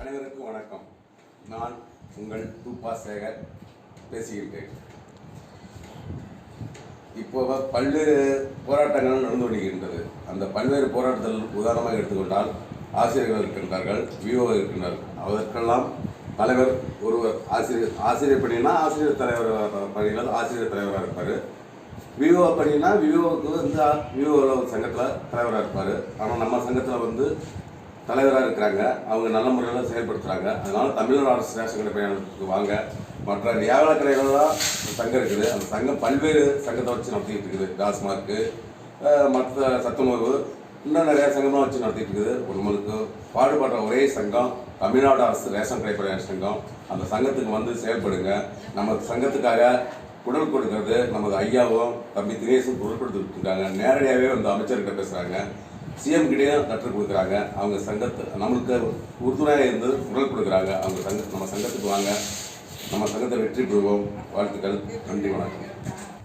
அனைவருக்கும் வணக்கம். நான் உங்கள் தூப்பா சேகர் பேசுகின்றேன் இப்போ பல்வேறு போராட்டங்கள் நடந்து கொண்டிருக்கின்றது. அந்த பல்வேறு போராட்டத்தில் உதாரணமாக எடுத்துக்கொண்டால் ஆசிரியர்கள் இருக்கின்றார்கள் விஓ இருக்கின்றனர். அதற்கெல்லாம் தலைவர் ஒருவர் ஆசிரியர் ஆசிரியர் பணினா ஆசிரியர் தலைவர் பணியில் ஆசிரியர் தலைவராக இருப்பார். விவோ பணினா விவோவுக்கு வந்து விவோ சங்கத்தில் தலைவராக இருப்பார். ஆனால் நம்ம சங்கத்தில் வந்து தலைவராக இருக்கிறாங்க. அவங்க நல்ல முறையில் செயல்படுத்துகிறாங்க அதனால் தமிழ்நாடு அரசு ரேஷன் கடை பயணத்துக்கு வாங்க. மற்ற வியாபார கடைகள்லாம் சங்கம் இருக்குது. அந்த சங்கம் பல்வேறு சங்கத்தை வச்சு நடத்திக்கிட்டு இருக்குது. டாஸ்மார்க்கு மற்ற சத்துணவு இன்னும் நிறைய சங்கமாக வச்சு நடத்திட்டு இருக்குது. உங்களுக்கு பாடுபடுற ஒரே சங்கம் தமிழ்நாடு அரசு ரேஷன் கடை பயண சங்கம். அந்த சங்கத்துக்கு வந்து செயல்படுங்க. நம்ம சங்கத்துக்காக குரல் கொடுக்கறது நமது ஐயாவும் தம்பி தினேஷும் குரல் கொடுத்துட்டு இருக்காங்க. நேரடியாகவே வந்து அமைச்சர்கிட்ட பேசுகிறாங்க சிஎம் கிட்டே லெட்டர் கொடுக்குறாங்க. அவங்க சங்கத்து நம்மளுக்கு உறுதுணையாக இருந்து குரல் கொடுக்குறாங்க. அவங்க சங்க நம்ம சங்கத்துக்கு வாங்க. நம்ம சங்கத்தை வெற்றி பெறுவோம். வாழ்த்துக்கள். நன்றி வணக்கம்.